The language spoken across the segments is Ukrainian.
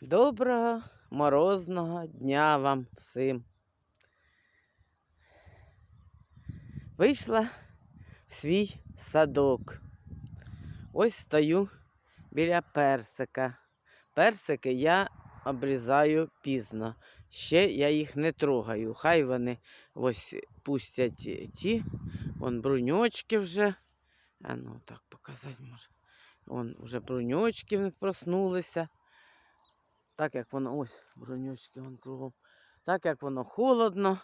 Доброго морозного дня вам всім. Вийшла в свій садок. Ось стою біля персика. Персики я обрізаю пізно. Ще я їх не трогаю. Хай вони ось пустять ті, вон бруньочки вже. А ну так показати може. Вон вже бруньочки проснулися. Так як воно, ось бронючки вон кругом. Так як воно холодно,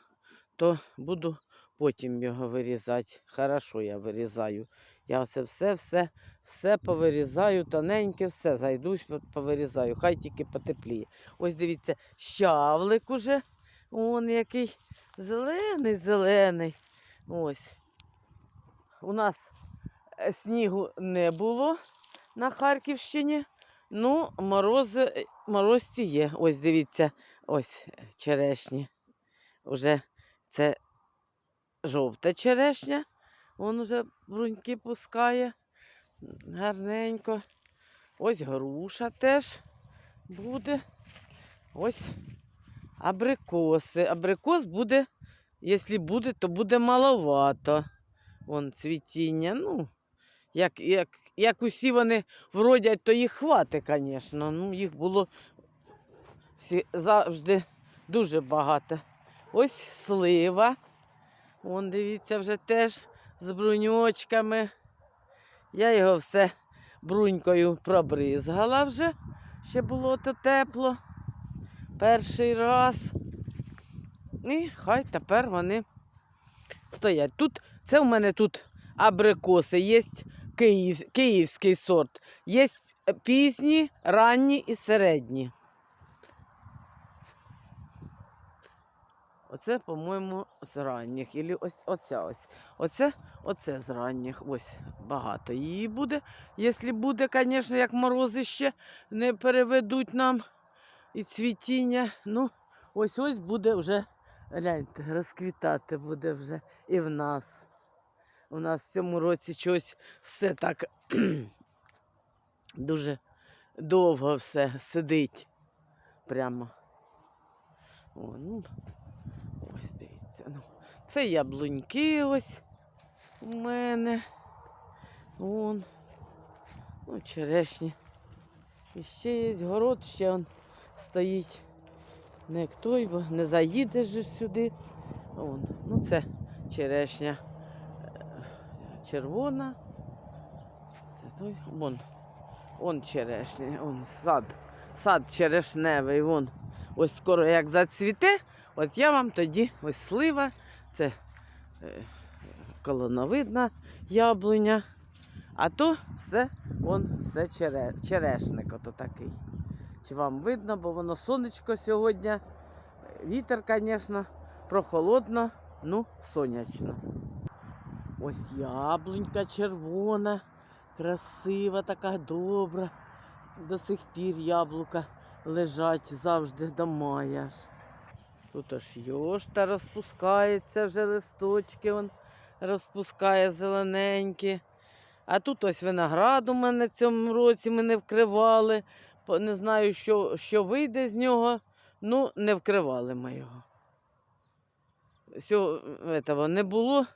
то буду потім його вирізати. Хорошо я вирізаю. Я оце все, все, повирізаю, тоненьке, все, зайдусь, повирізаю. Хай тільки потепліє. Ось дивіться, щавлик уже. Он який зелений, зелений. Ось. У нас е, снігу не було на Харківщині. Ну, морози, е, морозці є. Ось дивіться, ось е, черешні. Уже це жовта черешня. Вон уже бруньки пускає. Гарненько. Ось груша теж буде. Ось абрикоси. Абрикос буде, якщо буде, то буде маловато. Вон цвітіння. Ну, як, як, як усі вони вродять, то їх хватить, звісно. Ну, їх було всі, завжди дуже багато. Ось слива. Вон, дивіться, вже теж з бруньочками. Я його все брунькою пробризгала вже. Ще було то тепло. Перший раз. І хай тепер вони стоять. Тут, це в мене тут абрикоси, є київ, київський сорт. Є пізні, ранні і середні. Оце, по-моєму, з ранніх. Ілі ось оця ось. Оце, оце з ранніх. Ось багато її буде. Якщо буде, звісно, як морози ще не переведуть нам і цвітіння. Ну, ось ось буде вже, гляньте, розквітати буде вже і в нас. У нас в цьому році щось все так дуже довго все сидить. Прямо. О, ну, ось дивіться. Ну, це яблуньки ось у мене. Вон. Ну, черешні. І ще є город, ще он стоїть. Не той, бо не же сюди. Вон. Ну, це черешня червона. Це той. Вон. Вон черешня, вон сад. Сад черешневий, вон. Ось скоро як зацвіте, от я вам тоді ось слива, це е, колоновидна яблуня. А то все, вон все чере, черешник ото такий. Чи вам видно, бо воно сонечко сьогодні. Вітер, звісно, прохолодно, ну, сонячно. Ось яблунька червона, красива, така добра. До сих пір яблука лежать завжди до мая. Тут аж йошта розпускається, вже листочки он розпускає зелененькі. А тут ось виноград у мене цьому році ми не вкривали. Не знаю, що, що вийде з нього. Ну, не вкривали ми його. Всього этого не було.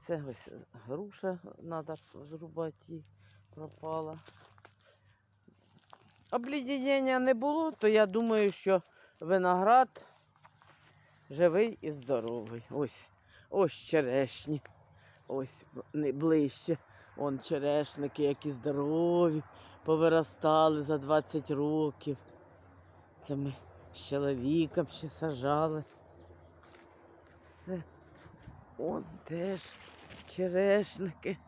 Це ось груша треба зрубати, пропала. Облідіння не було, то я думаю, що виноград живий і здоровий. Ось, ось черешні. Ось ближче. Вон черешники, які здорові, повиростали за 20 років. Це ми з чоловіком ще сажали. Он теж черешники.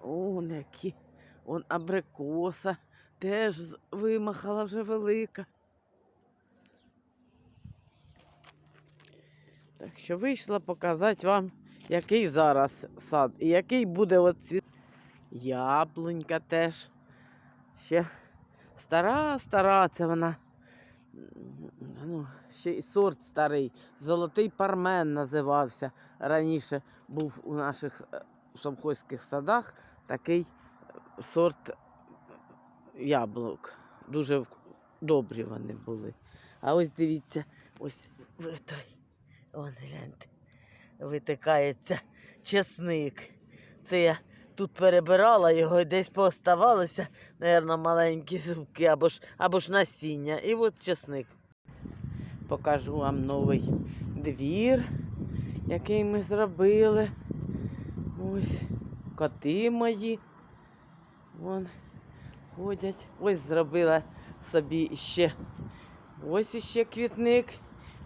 Он які. Он абрикоса теж вимахала вже велика. Так що вийшла показати вам, який зараз сад і який буде от цвіт. Яблунька теж. Ще стара, стара, це вона. Ну, ще й сорт старий. Золотий пармен називався. Раніше був у наших е, совхозьких садах такий сорт яблук. Дуже добрі вони були. А ось дивіться, ось той, вон гляньте, витикається чесник. Це я тут перебирала його і десь пооставалося, напевно, маленькі зубки або ж, або ж насіння. І от чесник. Покажу вам новий двір, який ми зробили. Ось коти мої. Вон ходять. Ось зробила собі ще ось іще квітник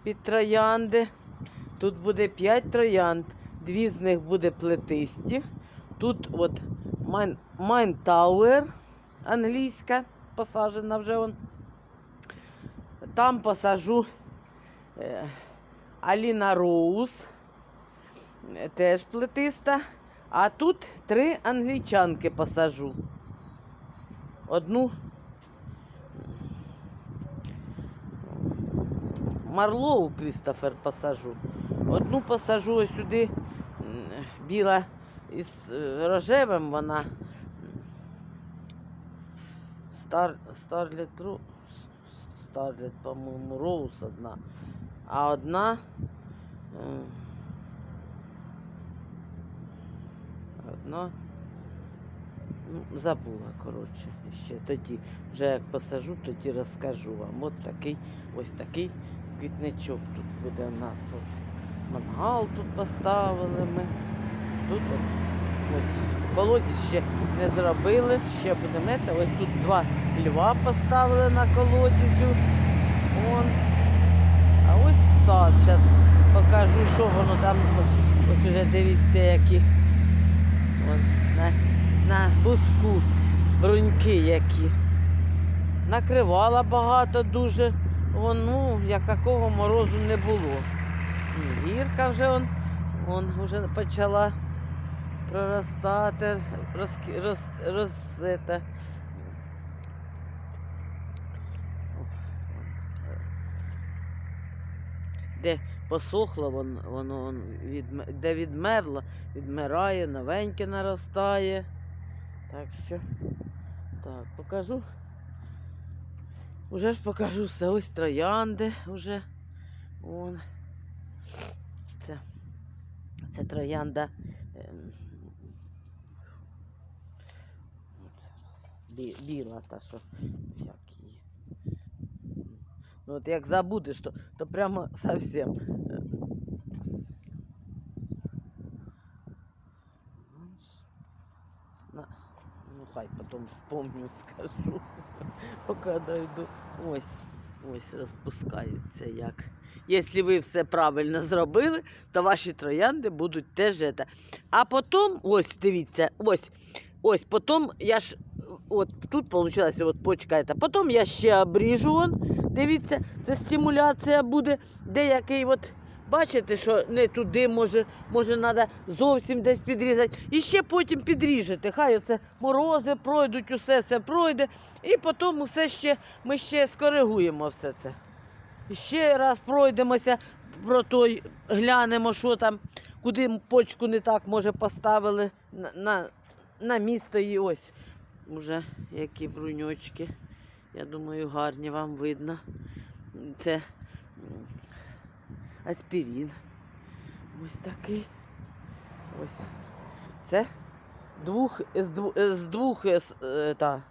під троянди. Тут буде 5 троянд. Дві з них буде плетисті. Тут от Майн, Майнтауер англійська посаджена вже он. Там посажу е, Аліна Роуз, е, теж плетиста. А тут три англічанки посажу. Одну Марлоу Крістофер посажу. Одну посажу сюди біла із е, рожевим вона. Стар, Старлет Ру. Старлет, по-моєму, Роуз одна. А одна. е, Одна. Ну, забула, коротше, ще тоді. Вже як посажу, тоді розкажу вам. От такий, ось такий квітничок тут буде у нас. Ось мангал тут поставили ми. Тут от ось колодязь ще не зробили, ще буде мета. Ось тут два льва поставили на колодязю. Вон. А ось сад. Зараз покажу, що воно там. Ось, ось уже дивіться, які. Вон, на, на буску бруньки які. Накривала багато дуже. Вон, ну, як такого морозу не було. Гірка вже вон, вон вже почала проростати, роз, роз, роз, это, де посохло, вон, воно вон, відме- де відмерло, відмирає, новеньке наростає. Так що, так, покажу. Уже ж покажу все. Ось троянди вже. Вон. Це, це троянда. ем, от зараз. Бі- Біла та що. Як її. Ну от як забудеш, то, то прямо совсем. ну хай потом вспомню, скажу. Поки дойду. Ось, ось розпускаються як. Якщо ви все правильно зробили, то ваші троянди будуть теж. Это. А потім, ось дивіться, ось, ось, потім я ж. От тут вийшла от почка. Потім я ще обріжу. Вон, дивіться, це стимуляція буде. Деякий от. Бачите, що не туди може, може треба зовсім десь підрізати. І ще потім підріжете. Хай оце морози пройдуть, усе це пройде. І потім усе ще, ми ще скоригуємо все це. І ще раз пройдемося про той, глянемо, що там, куди почку не так, може, поставили на, на, на місто і ось. Уже які бруньочки. Я думаю, гарні вам видно. Це м, аспірин. Ось такий. Ось. Це двох, з, двох, з двох е, е, та,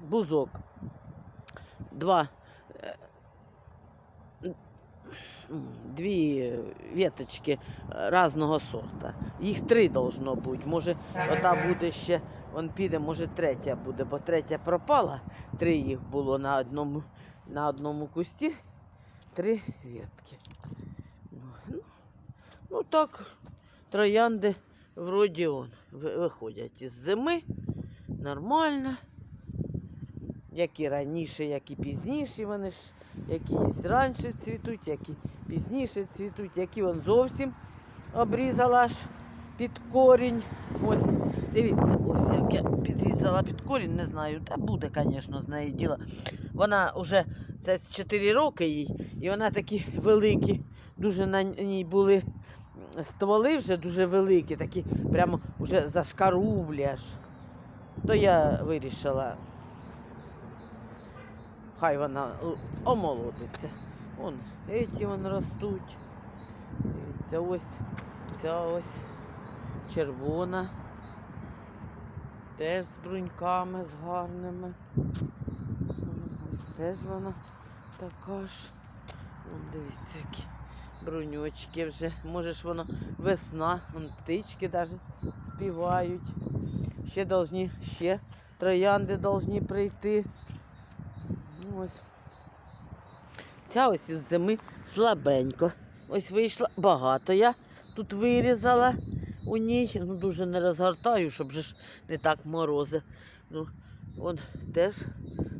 бузок. Два. е, м, Дві веточки різного сорта. Їх три должно бути. Може, ота буде ще, он піде, може третя буде, бо третя пропала. Три їх було на одному, на одному кусті. Три ветки. Ну, ну, ну так, троянди вроді он, виходять із зими. Нормально. Як і раніше, як і пізніше, вони ж які раніше цвітуть, які пізніше цвітуть, які он зовсім обрізала аж під корінь. Ось, дивіться, ось як я підрізала під корінь, не знаю. Та буде, звісно, з неї діло. Вона вже це 4 роки їй, і вона такі великі, дуже на ній були стволи вже дуже великі, такі прямо вже зашкарублі аж. то я вирішила, хай вона омолодиться. Вон, ці вон ростуть. Дивіться, ось ця ось червона. Теж з бруньками, з гарними. Ось теж вона така ж. Вон дивіться, які бруньочки вже. Може ж воно весна, вон птички навіть співають. Ще должні, ще троянди должні прийти. Ось. Ця ось із зими слабенько. Ось вийшла багато. Я тут вирізала у ній. Ну, дуже не розгортаю, щоб ж не так морози. Ну, он теж,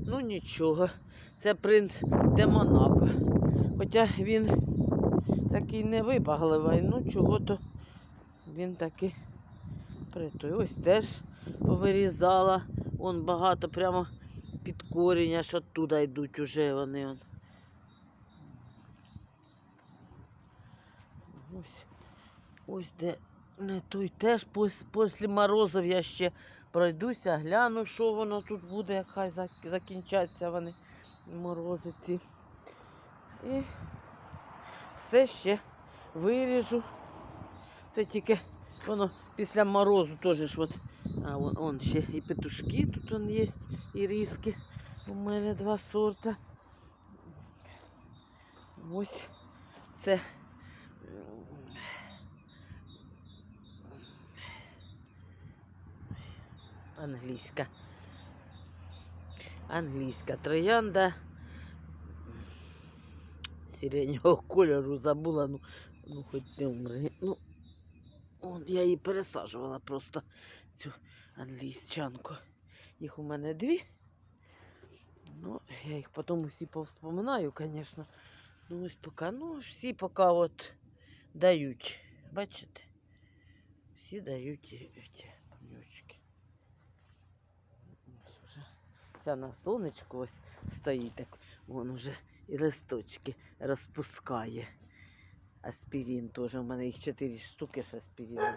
ну нічого. Це принц де Монако. Хоча він такий не вибагливий, ну чого то він такий притой. Ось теж повирізала. Вон багато прямо під корінь, аж оттуда йдуть уже вони. Он. Ось, ось де не той теж після морозів я ще пройдуся, гляну, що воно тут буде, як хай закінчаться вони морозиці. І все ще виріжу. Це тільки воно після морозу теж от. А вон, он ще і петушки тут он є, і різки. У мене два сорта. Ось це. м, Англійська. Англійська троянда. Сиреневого кольору забула, ну, ну хоч не умри. Ну, он, я її пересаджувала просто цю англійськанку. Їх у мене дві. Ну, я їх потім усі повспоминаю, звісно. Ну, ось поки, ну, всі поки от дають. Бачите? Всі дають ці панючки. Ця на сонечку ось стоїть так, вон уже і листочки розпускає. Аспірин теж. У мене їх чотири штуки з аспірином.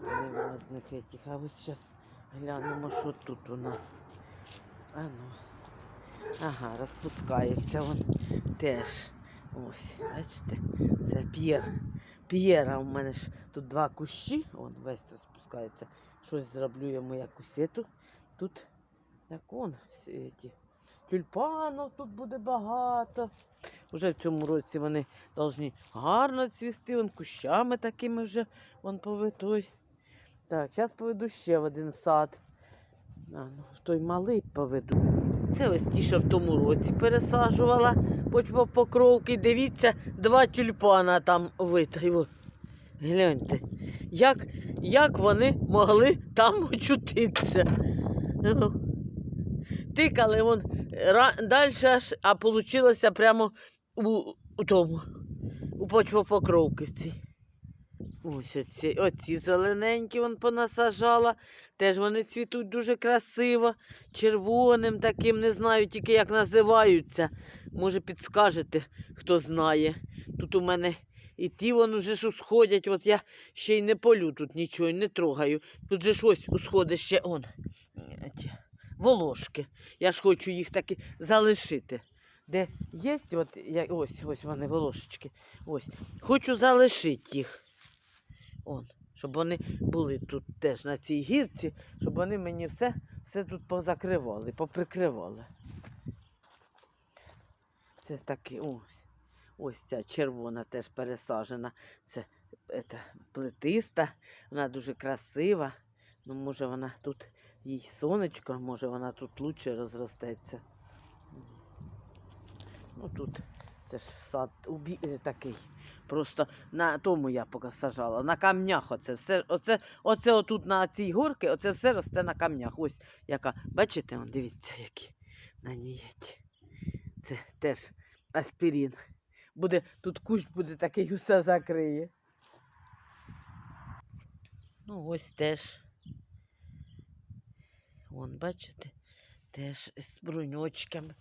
Вони в різних этих. А ось зараз глянемо, що тут у нас. А ну. Ага, розпускається він теж. Ось, бачите, це п'єр. П'єра у мене ж тут два кущі, он весь розпускається. Щось зроблю йому якусь ету. Тут як он, всі ті. Тюльпанів тут буде багато. Уже в цьому році вони повинні гарно цвісти, вон кущами такими вже вон повитой. Так, зараз поведу ще в один сад. А, ну, той малий поведу. Це ось ті, що в тому році пересаджувала почвопокровки. Дивіться, два тюльпана там витаїло. Гляньте, як, як вони могли там очутитися. Ну, Тикали вон далі аж, а вийшло прямо у, у тому, у почвопокровківці. Ось оці, оці зелененькі вон понасажала. Теж вони цвітуть дуже красиво, червоним таким, не знаю тільки як називаються. Може підскажете, хто знає. Тут у мене і ті вон уже ж усходять. От я ще й не полю тут нічого, не трогаю. Тут же ж ось усходить ще он. Волошки. Я ж хочу їх таки залишити. Де є, от, я, ось, ось вони волошечки. Ось. Хочу залишити їх. Он, щоб вони були тут теж на цій гірці, щоб вони мені все, все тут позакривали, поприкривали. Це такі, ось, ось ця червона теж пересаджена. Це ета, плетиста, вона дуже красива. Ну, може, вона тут їй сонечко, може вона тут лучше розростеться. Ну тут це ж сад убі... е, такий. Просто на тому я поки сажала, на камнях оце все. Оце, оце отут на цій горці, оце все росте на камнях. Ось яка. Бачите, он, дивіться, які на ній. Це теж аспірин. Буде, тут кущ буде такий, усе закриє. Ну, ось теж. Вон, бачите, теж з бруньочками.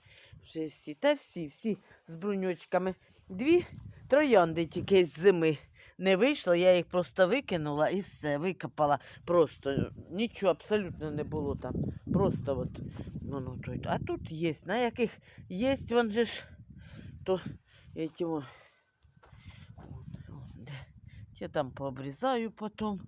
Вже всі, та всі, всі з бруньочками. Дві троянди тільки з зими не вийшло, я їх просто викинула і все, викопала. Просто нічого абсолютно не було там. Просто от воно тут. А тут є, на яких є, вон же ж, то вон, де. Я там пообрізаю потім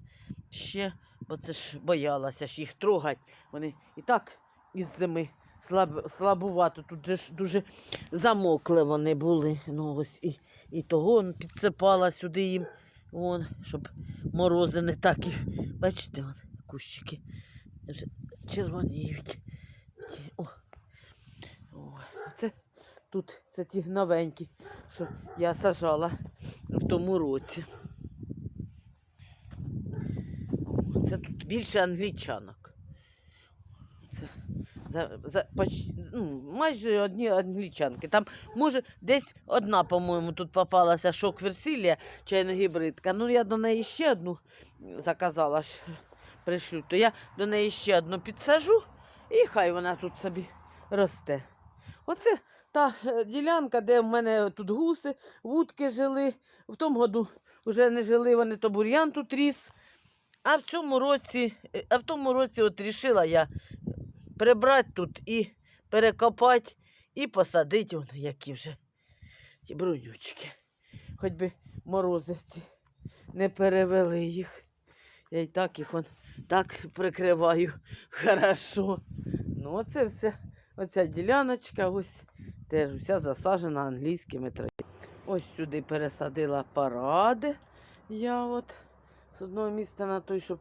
ще, бо це ж боялася ж їх трогати. Вони і так із зими слаб, слабувато. Тут же ж дуже замокли вони були. Ну ось і, і того підсипала сюди їм, вон, щоб морози не так їх. Бачите, вон, кущики вже червоніють. О. О, це тут це ті новенькі, що я сажала в тому році. Це тут більше англічанок. За, за, поч, ну, майже одні англічанки. Там, може, десь одна, по-моєму, тут попалася шок Версилія, чайно-гібридка. Ну, я до неї ще одну заказала, пришлю, то я до неї ще одну підсажу, і хай вона тут собі росте. Оце та е, ділянка, де в мене тут гуси, вудки жили. В тому году вже не жили вони, то бур'ян тут ріс. А в цьому році, е, а в тому році от рішила я прибрати тут і перекопати, і посадити, вон, які вже ті брунючки. Хоч би морози ці не перевели їх. Я і так їх вон, так прикриваю хорошо. Ну, оце все, оця діляночка, ось теж вся засаджена англійськими травами. Ось сюди пересадила паради. Я от з одного місця на той, щоб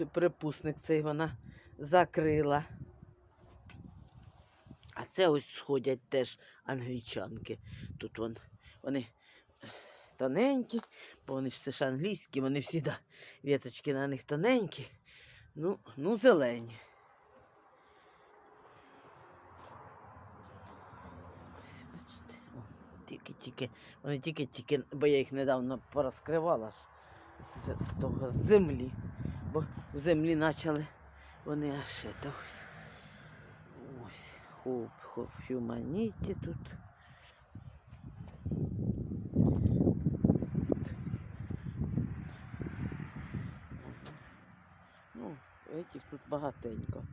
е, припусник цей вона закрила. А це ось сходять теж англічанки. Тут вон, вони е, тоненькі, бо вони ж це ж англійські, вони всі да, віточки на них тоненькі, ну, ну зелені. Тільки-тільки, вони тільки-тільки, бо я їх недавно порозкривала ж з, з того землі. Бо в землі почали вони аж це ось. Ось. Хоп, хоп, юманіті тут. Ну, этих тут багатенько.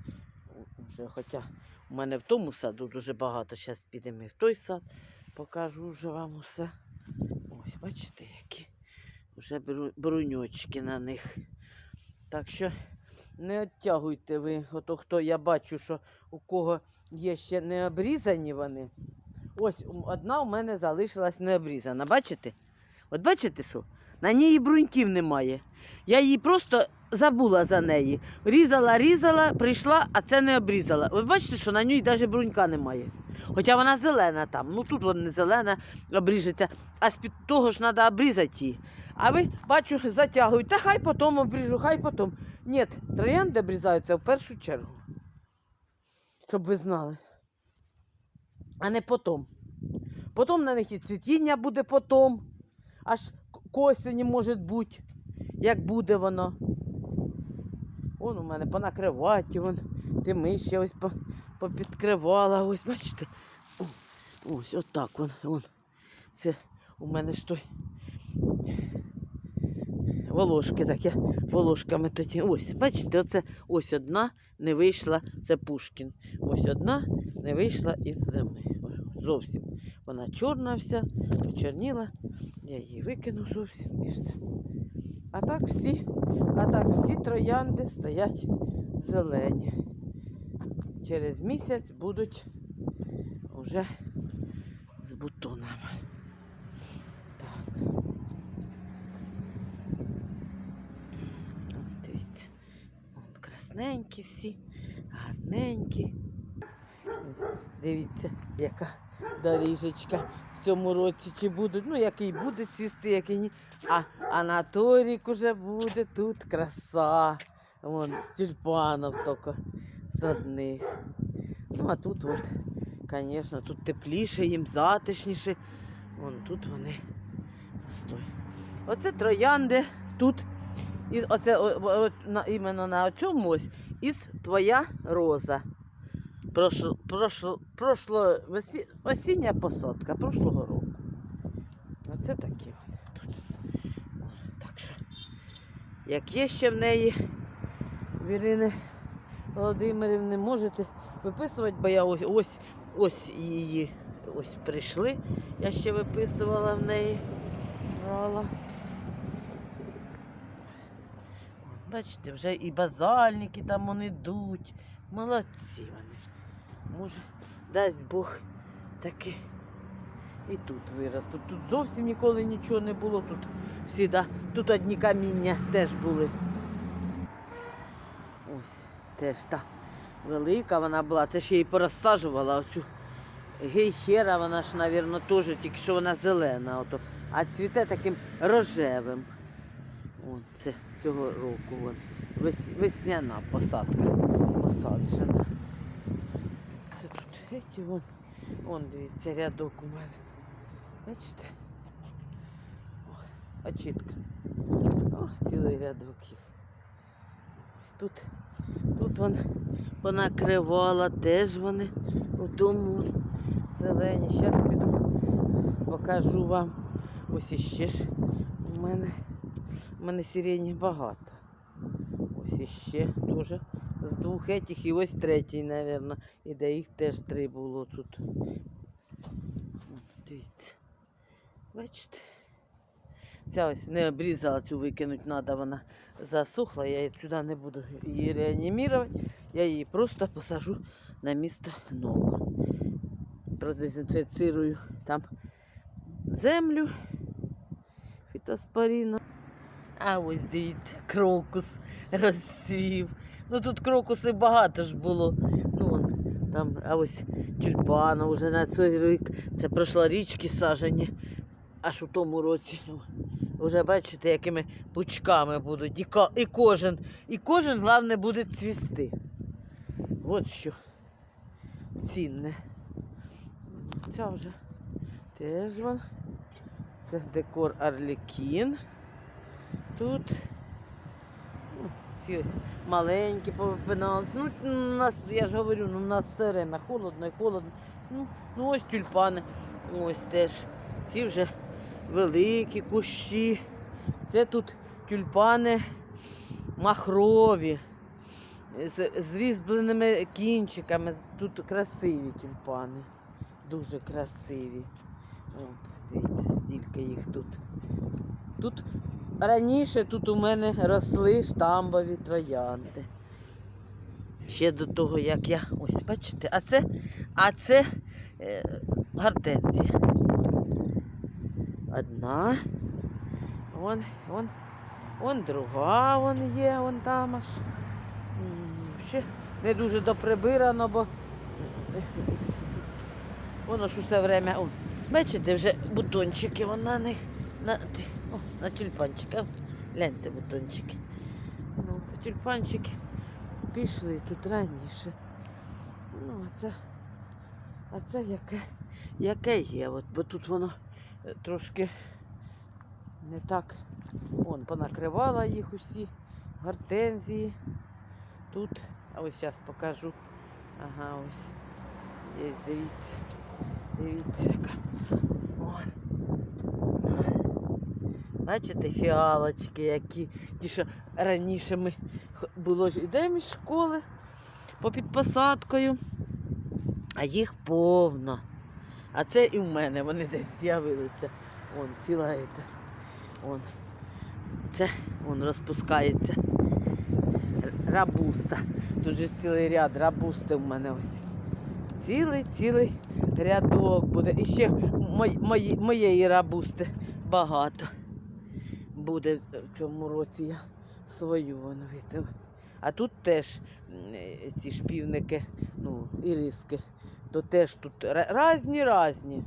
Уже, хоча у мене в тому саду дуже багато. Зараз підемо і в той сад. Покажу вже вам усе. Ось, бачите, які. Вже бруньочки на них. Так що не оттягуйте ви. Ото хто я бачу, що у кого є ще не обрізані вони. Ось одна у мене залишилась не обрізана. Бачите? От бачите що? На ній бруньків немає. Я її просто забула за неї. Різала, різала, прийшла, а це не обрізала. Ви бачите, що на ній навіть брунька немає. Хоча вона зелена там. Ну тут вона не зелена, обріжеться, а з-під того ж треба обрізати її. А ви, бачу, затягують. Та хай потім обріжу, хай потім. Ні, троянди обрізаються в першу чергу. Щоб ви знали. А не потім. Потім на них і цвітіння буде потім. Аж к- осені може бути, як буде воно. Вон у мене понакриваті, вон тими ще ось по- попідкривала. Ось, бачите. Ось отак вон, вон. Це у мене ж той волошки таке, волошками тоді. Ось, бачите, оце ось одна не вийшла, це Пушкін. Ось одна не вийшла із зими. Зовсім. Вона чорна вся, почерніла. Я її викину зовсім і все. А так всі, а так всі троянди стоять зелені. Через місяць будуть вже з бутонами. Так. От Дивіться. Вон красненькі всі, гарненькі. Дивіться, яка доріжечка в цьому році чи будуть. Ну, який буде цвісти, який ні. А, а на той рік уже буде тут краса. Вон з тюльпанів тільки з одних. Ну, а тут от, звісно, тут тепліше, їм затишніше. Вон тут вони. Стой. Оце троянди тут. І оце о, о, на, іменно на цьому ось із твоя роза. Прошло, прошло, прошло весі, осіння посадка прошлого року. Оце такі вони тут. як є ще в неї в Ірини Володимирівни, можете виписувати, бо я ось ось, ось її ось прийшли. Я ще виписувала в неї. Брала. Бачите, вже і базальники там вони йдуть. Молодці вони. Може, дасть Бог таки і тут виростуть. Тут зовсім ніколи нічого не було. Тут всі, да, тут одні каміння теж були. Ось теж та велика вона була. Це ще її порозсаджувала оцю гейхера, вона ж, мабуть, теж, тільки що вона зелена. Ото. А цвіте таким рожевим. Вон, це цього року. Вон. Вес, весняна посадка посаджена. Це тут эти, вон, вон дивіться, рядок у мене. Бачите? О, очітка. О, цілий рядок їх. Ось тут, тут вон понакривала, теж вони у тому зелені. Зараз піду, покажу вам. Ось іще ж у мене, у мене сирені багато. Ось іще теж з двох етіх і ось третій, мабуть. І де їх теж три було тут. Дивіться. Бачите? Ця ось не обрізала, цю викинути треба, вона засохла, я сюди не буду її реанімувати, я її просто посажу на місто нового. Продезінфіцирую там землю фітоспоріну. А ось дивіться, крокус розцвів. Ну тут крокуси багато ж було. Ну, вон, там, а ось тюльпана вже на цей рік. Це прошлорічки сажені. Аж у тому році. Вже бачите, якими пучками будуть. І, ко- і кожен, і кожен, головне, буде цвісти. От що цінне. Ця вже теж вон. Це декор Арлекін. Тут ну, ці ось маленькі повипиналися. Ну, у нас, я ж говорю, ну, у нас все время холодно і холодно. Ну, ну ось тюльпани. Ось теж. Ці вже великі кущі. Це тут тюльпани махрові. З, з різьбленими кінчиками. Тут красиві тюльпани. Дуже красиві. О, дивіться, стільки їх тут. Тут раніше тут у мене росли штамбові троянди. Ще до того, як я. Ось, бачите, а це, а це е, гортензія. Одна. Вон, вон, вон друга вон є, вон там аж. Ще не дуже доприбирано, бо воно ж усе время. О, бачите, вже бутончики вон на них. На, на тюльпанчиках. Гляньте бутончики. Ну, тюльпанчики пішли тут раніше. Ну, а це, а це яке, яке є. От, бо тут воно е, трошки не так. Вон понакривала їх усі гортензії. Тут, а ось зараз покажу. Ага, ось. Є, дивіться. Дивіться, яка. Вон. Бачите, фіалочки, які ті, що раніше ми було ж ідемо із школи попід посадкою, а їх повно. А це і в мене вони десь з'явилися. Вон ціла. Вон. Це вон розпускається. Рабуста. Тут же цілий ряд рабусти в мене ось. Цілий цілий рядок буде. І ще мої, моєї рабусти багато. Буде в цьому році я свою вон витив. А тут теж ці шпівники, ну, іриски, то теж тут різні різні.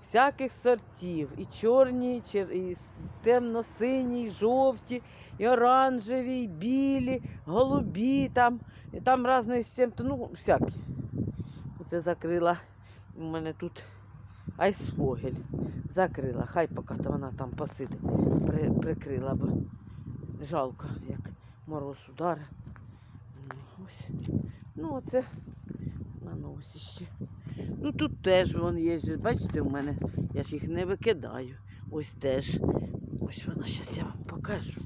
Всяких сортів. І чорні, і і темно-сині, і жовті, і оранжеві, і білі, голубі, там, і там різні з чим-то, ну, всякі. Оце закрила у мене тут айсфогель. Закрила. Хай поки вона там посидить. При, прикрила б. Жалко, як мороз удари. Ну, оце на носі. Ну тут теж вон є. Бачите, в мене, я ж їх не викидаю. Ось теж. Ось вона, зараз я вам покажу.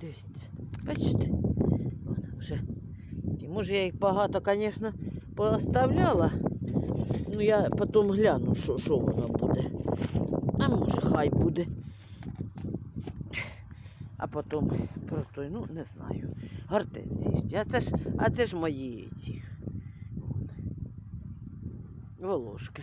Дивіться, бачите? Вон вже. І може я їх багато, звісно, пооставляла. Ну я потім гляну, що, що воно буде. А може хай буде. А потім про той, ну не знаю. Гортензії. А це ж, а це ж мої. Вон. Волошки.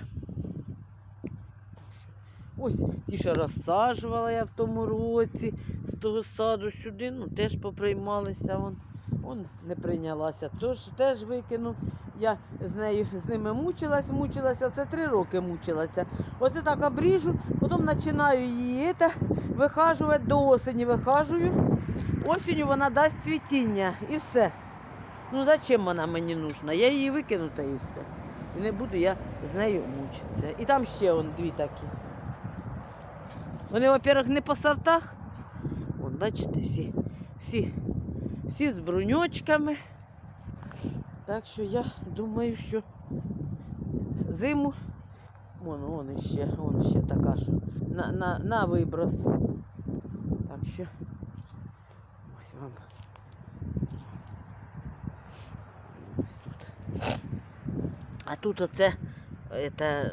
Ось ті, що розсаджувала я в тому році з того саду сюди, ну теж поприймалися. Вон, вон не прийнялася. Тож теж викину. Я з нею з ними мучилась, мучилася. Це три роки мучилася. Оце так обріжу, потім починаю її це, вихажувати до осені. Вихажую. Осінню вона дасть цвітіння і все. Ну зачем вона мені нужна? Я її викину та і все. І не буду я з нею мучитися. І там ще он дві такі. Вони, во-первых, не по сортах. Вон, бачите, всі, всі, всі з бруньочками. Так що я думаю, що зиму. Вон, вон іще, вон ще така, що на, на, на виброс. Так що ось вам. Ось тут. А тут оце, это,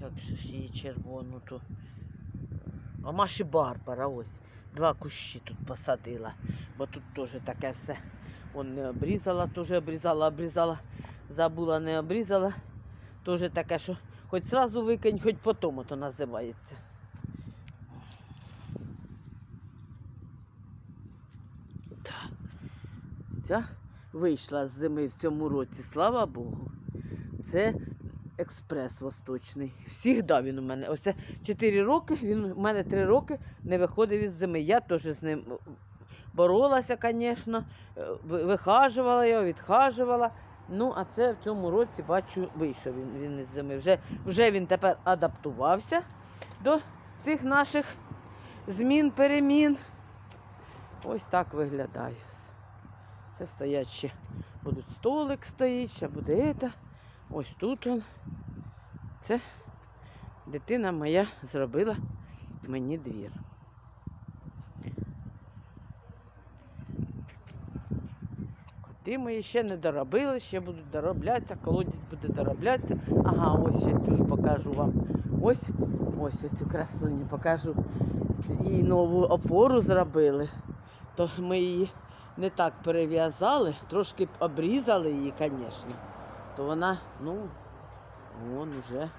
як же ж її червону ту. А Маші Барбара, ось. Два кущі тут посадила. Бо тут теж таке все. Он не обрізала, теж обрізала, обрізала. Забула, не обрізала. Теж таке, що хоч зразу викинь, хоч потім ото називається. Так. Ця вийшла з зими в цьому році, слава Богу. Це експрес восточний. Всігда він у мене. Оце 4 роки, він у мене 3 роки не виходив із зими. Я теж з ним боролася, звісно, вихажувала його, відхажувала. Ну, а це в цьому році, бачу, вийшов він, він із зими. Вже, вже він тепер адаптувався до цих наших змін, перемін. Ось так виглядає. Це стоять ще. Будуть столик стоїть, ще буде це. Ось тут он. Це дитина моя зробила мені двір. Коти мої ще не доробили, ще будуть дороблятися, колодязь буде дороблятися. Ага, ось ще цю ж покажу вам. Ось ось цю красуню покажу. І нову опору зробили. То ми її не так перев'язали, трошки обрізали її, звісно. То вона, ну, вон уже.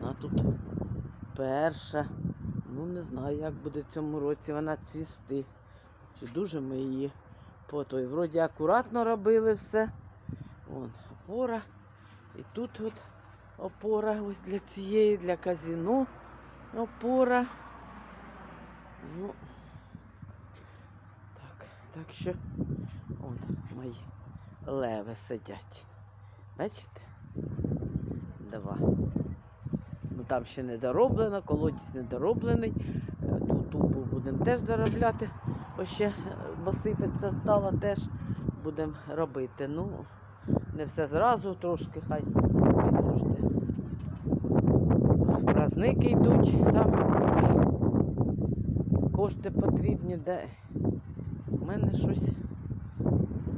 Вона тут перша. Ну, не знаю, як буде в цьому році вона цвісти. Чи дуже ми її по той. Вроді акуратно робили все. Вон опора. І тут от опора ось для цієї, для казіно опора. Ну, так, так що он мої леви сидять. Бачите? Два. Ну там ще не дороблено, колодязь не дороблений. Е, Ту тубу будемо теж доробляти, бо ще е, сипеться стало теж будемо робити. Ну, не все зразу, трошки хай підожди. Праздники йдуть, там кошти потрібні, де у мене щось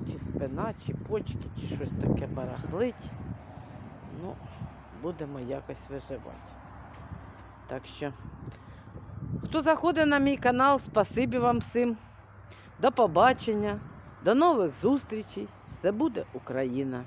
чи спина, чи почки, чи щось таке барахлить. Ну, будемо якось виживати. Так що, хто заходить на мій канал, спасибі вам всім. До побачення, до нових зустрічей. Все буде Україна!